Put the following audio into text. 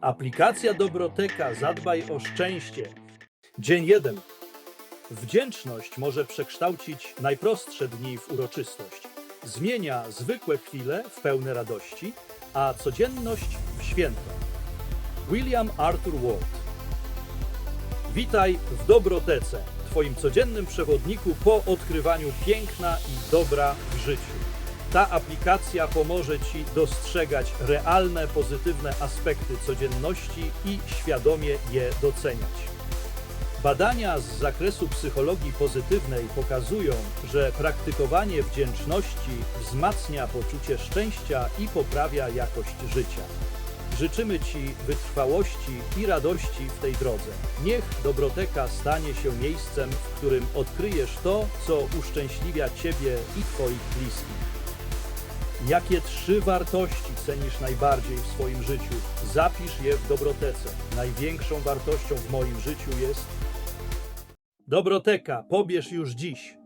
Aplikacja Dobroteka Zadbaj o szczęście. Dzień 1. Wdzięczność może przekształcić najprostsze dni w uroczystość. Zmienia zwykłe chwile w pełne radości, a codzienność w święto. William Arthur Ward. Witaj w Dobrotece, Twoim codziennym przewodniku po odkrywaniu piękna i dobra w życiu. Ta aplikacja pomoże Ci dostrzegać realne, pozytywne aspekty codzienności i świadomie je doceniać. Badania z zakresu psychologii pozytywnej pokazują, że praktykowanie wdzięczności wzmacnia poczucie szczęścia i poprawia jakość życia. Życzymy Ci wytrwałości i radości w tej drodze. Niech Dobroteka stanie się miejscem, w którym odkryjesz to, co uszczęśliwia Ciebie i Twoich bliskich. Jakie trzy wartości cenisz najbardziej w swoim życiu? Zapisz je w Dobrotece. Największą wartością w moim życiu jest Dobroteka. Pobierz już dziś.